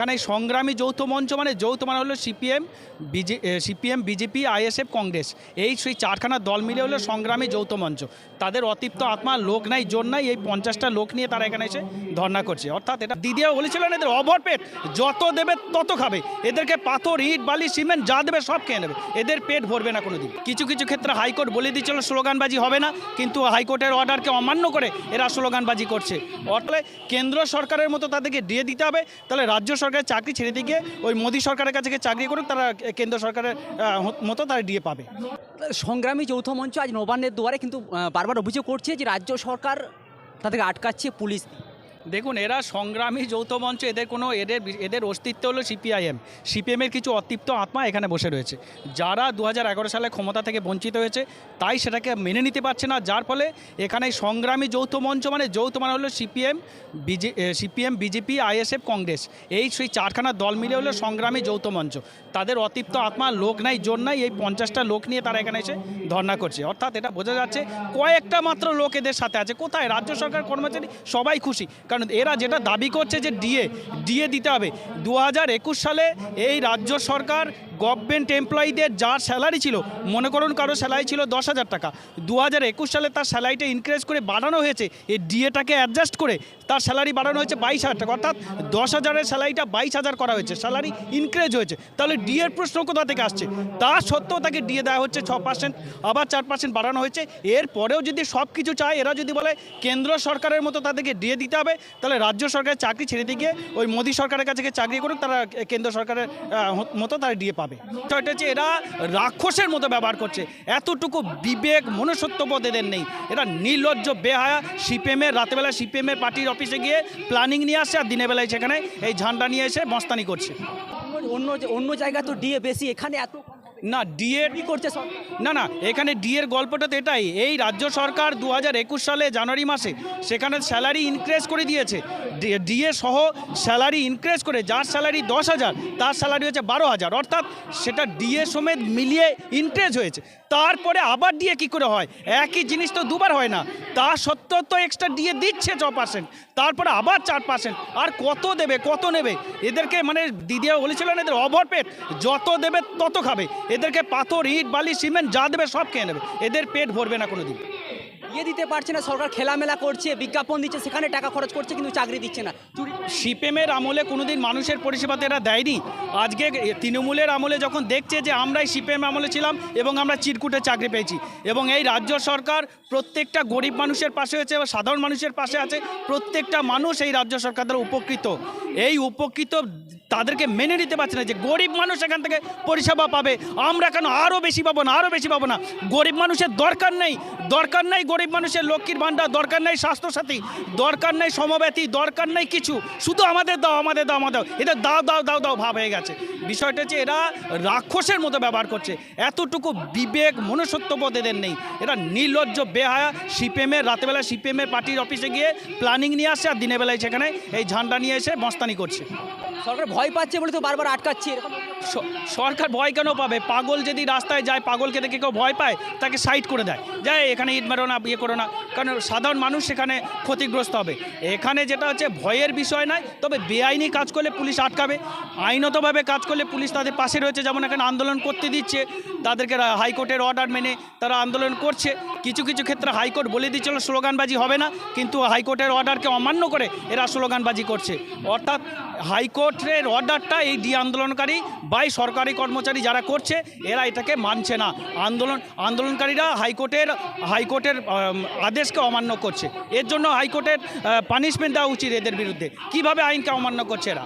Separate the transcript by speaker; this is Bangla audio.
Speaker 1: এখানে এই সংগ্রামী যৌথ মঞ্চ মানে যৌথ মানে হলো সিপিএম, বিজে সিপিএম, বিজেপি, আইএসএফ, কংগ্রেস। এই সেই চারখানা দল মিলে হলো সংগ্রামী যৌথ মঞ্চ। তাদের অতিপ্ত আত্মা, লোক নাই, জোর নাই, এই পঞ্চাশটা লোক নিয়ে তারা এখানে এসে ধর্না করছে। অর্থাৎ এটা দিদিও বলেছিলেন, এদের অভরপেট যত দেবে তত খাবে। এদেরকে পাথর, ইট, বালি, সিমেন্ট যা দেবে সব খেয়ে নেবে। এদের পেট ভরবে না কোনো দিন কিছু কিছু ক্ষেত্রে হাইকোর্ট বলে দিচ্ছিল স্লোগানবাজি হবে না। কিন্তু হাইকোর্টের অর্ডারকে অমান্য করে এরা স্লোগানবাজি করছে। অর্থাৎ কেন্দ্র সরকারের মতো তাদেরকে দিয়ে দিতে হবে। তাহলে রাজ্য সরকারের চাকরি ছেড়ে দিকে ওই মোদী সরকারের কাছে চাকরি করুক, তারা কেন্দ্র সরকারের মতো তারা ডিএ পাবে।
Speaker 2: সংগ্রামী যৌথ মঞ্চ আজ নবান্নের দুয়ারে কিন্তু বারবার অভিযোগ করছে যে রাজ্য সরকার তাদেরকে আটকাচ্ছে পুলিশ
Speaker 1: দেখুন, এরা সংগ্রামী যৌথ মঞ্চ এদের কোনো এদের এদের অস্তিত্ব হলো সিপিআইএম। সিপিএমের কিছু অতৃপ্ত আত্মা এখানে বসে রয়েছে। যারা দু হাজার এগারো সালে ক্ষমতা থেকে বঞ্চিত হয়েছে, তাই সেটাকে মেনে নিতে পারছে না। যার ফলে এখানে সংগ্রামী যৌথ মঞ্চ মানে যৌথ মানে হলো সিপিএম, বিজে সিপিএম, বিজেপি, আইএসএফ, কংগ্রেস। এই সেই চারখানা দল মিলে হলো সংগ্রামী যৌথ মঞ্চ। তাদের অতৃপ্ত আত্মা, লোক নাই, জোর নাই, এই পঞ্চাশটা লোক নিয়ে তারা এখানে এসে ধর্না করছে। অর্থাৎ এটা বোঝা যাচ্ছে কয়েকটা মাত্র লোক এদের সাথে আছে। কোথায়? রাজ্য সরকার কর্মচারী সবাই খুশি। কারণ এরা যেটা দাবি করছে যে ডিএ ডিএ দিতে হবে। দু হাজার একুশ সালে এই রাজ্য সরকার গভর্নমেন্ট এমপ্লয়ীদের যার স্যালারি ছিল, মনে করুন কারও স্যালারি ছিল দশ হাজার টাকা দু একুশ সালে তার স্যালারিটা ইনক্রিজ করে বাড়ানো হয়েছে, এই ডিএটাকে অ্যাডজাস্ট করে তার স্যালারি বাড়ানো হয়েছে বাইশ হাজার টাকা, অর্থাৎ দশ হাজারের স্যালারিটা বাইশ হাজার করা হয়েছে স্যালারি ইনক্রিজ হয়েছে। তাহলে ডিএর প্রশ্ন কোথা থেকে আসছে? তা সত্ত্বেও তাকে ডিএ দেওয়া হচ্ছে ছ পার্সেন্ট আবার চার পার্সেন্ট বাড়ানো হয়েছে। এরপরেও যদি সব কিছু চায়, এরা যদি বলে কেন্দ্র সরকারের মতো তাদেরকে ডিএ দিতে হবে তাহলে রাজ্য সরকারের চাকরি ছেড়ে দিয়ে গিয়ে ওই মোদী সরকারের কাছে চাকরি করুক, তারা কেন্দ্র সরকারের মতো তারা ডিএ পাবে। বিষয়টা হচ্ছে এরা রাক্ষসের মতো ব্যবহার করছে। এতটুকু বিবেক মনুষ্যত্ববোধ এদের নেই। এরা নির্লজ্জ, বেহায়া সিপিএমের রাতেবেলা সিপিএমের পার্টির অফিসে গিয়ে প্ল্যানিং নিয়ে আসছে আর দিনের বেলায় সেখানে এই ঝান্ডা নিয়ে এসে মস্তানি করছে।
Speaker 2: অন্য- অন্য জায়গায় তো ডিএ বেশি, এখানে এত।
Speaker 1: না ডিএ
Speaker 2: করছে
Speaker 1: না না, এখানে ডিএর গল্পটা তো এটাই। এই রাজ্য সরকার দু হাজার একুশ সালে জানুয়ারি মাসে সেখানে স্যালারি ইনক্রিজ করে দিয়েছে। ডিএ সহ স্যালারি ইনক্রিজ করে, যার স্যালারি দশ হাজার, তার স্যালারি হচ্ছে বারো হাজার। অর্থাৎ সেটা ডিএ সমেত মিলিয়ে ইনক্রিজ হয়েছে। তারপরে আবার ডিএ কী করে হয়? একই জিনিস তো দুবার হয় না। তা সত্ত্বেও তো এক্সট্রা ডিএ দিচ্ছে ছ পার্সেন্ট তারপরে আবার চার পার্সেন্ট আর কত দেবে, কত নেবে? এদেরকে মানে দিদিও বলেছিলেন, এদের অভরপেট যত দেবে, তত খাবে। এদেরকে পাথর ইট বালি সিমেন্ট যা দেবে সব খেয়ে নেবে। এদের পেট ভরবে না কোনো দিন
Speaker 2: ডিএ দিতে পারছে না সরকার খেলামেলা করছে বিজ্ঞাপন দিচ্ছে সেখানে টাকা খরচ করছে কিন্তু চাকরি দিচ্ছে না।
Speaker 1: সিপিএমের আমলে কোনোদিন মানুষের পরিষেবাতে এরা দেয়নি। আজকে তৃণমূলের আমলে যখন দেখছে যে আমরাই সিপিএম আমলে ছিলাম এবং আমরা চিরকুটে চাকরি পেয়েছি এবং এই রাজ্য সরকার প্রত্যেকটা গরিব মানুষের পাশে হয়েছে এবং সাধারণ মানুষের পাশে আছে প্রত্যেকটা মানুষ এই রাজ্য সরকার দ্বারা উপকৃত। এই উপকৃত তাদেরকে মেনে নিতে পারছে না যে গরিব মানুষ এখান থেকে পরিষেবা পাবে। আমরা কেন আরও বেশি পাবো না আরও বেশি পাবো না? গরিব মানুষের দরকার নেই দরকার নেই গরিব মানুষের লক্ষ্মীর ভাণ্ডার, দরকার নেই স্বাস্থ্যসাথী, দরকার নেই সমব্যথী, দরকার নেই কিছু। শুধু আমাদের দাও আমাদের দাও আমাদের দাও। এটা দাও দাও দাও দাও ভাব হয়ে গেছে। বিষয়টা হচ্ছে এরা রাক্ষসের মতো ব্যবহার করছে। এতটুকু বিবেক মনুষ্যত্ববোধ এদের নেই। এরা নির্লজ্জ, বেহায়া সিপিএমের রাতেবেলা সিপিএমের পার্টির অফিসে গিয়ে প্ল্যানিং নিয়ে আসছে আর দিনের বেলায় সেখানে এই ঝান্ডা নিয়ে এসে মস্তানি করছে।
Speaker 2: সরকার ভয় পাচ্ছে বলে তো বারবার আটকাচ্ছে এরকম
Speaker 1: সরকার ভয় কেন পাবে? পাগল যদি রাস্তায় যায়, পাগলকে দেখে কেউ ভয় পায়, তাকে সাইড করে দেয়। যায় এখানে ইট মারো না ইয়ে করো না। কারণ সাধারণ মানুষ সেখানে ক্ষতিগ্রস্ত হবে। এখানে যেটা হচ্ছে, ভয়ের বিষয় নয়, তবে বেআইনি কাজ করলে পুলিশ আটকাবে। আইনতভাবে কাজ করলে পুলিশ তাদের পাশে রয়েছে, যেমন এখানে আন্দোলন করতে দিচ্ছে। তাদেরকে হাইকোর্টের অর্ডার মেনে তারা আন্দোলন করছে। কিছু কিছু ক্ষেত্রে হাইকোর্ট বলে দিচ্ছিল, স্লোগানবাজি হবে না। কিন্তু হাইকোর্টের অর্ডারকে অমান্য করে এরা স্লোগানবাজি করছে। অর্থাৎ হাইকোর্টের অর্ডারটা এই ডি আন্দোলনকারী বাই সরকারি কর্মচারী যারা করছে, এরা এটাকে মানছে না। আন্দোলন, আন্দোলনকারীরা হাইকোর্টের হাইকোর্টের আদেশকে অমান্য করছে। এর জন্য হাইকোর্টের পানিশমেন্ট দেওয়া উচিত এদের বিরুদ্ধে। কীভাবে আইনকে অমান্য করছে এরা?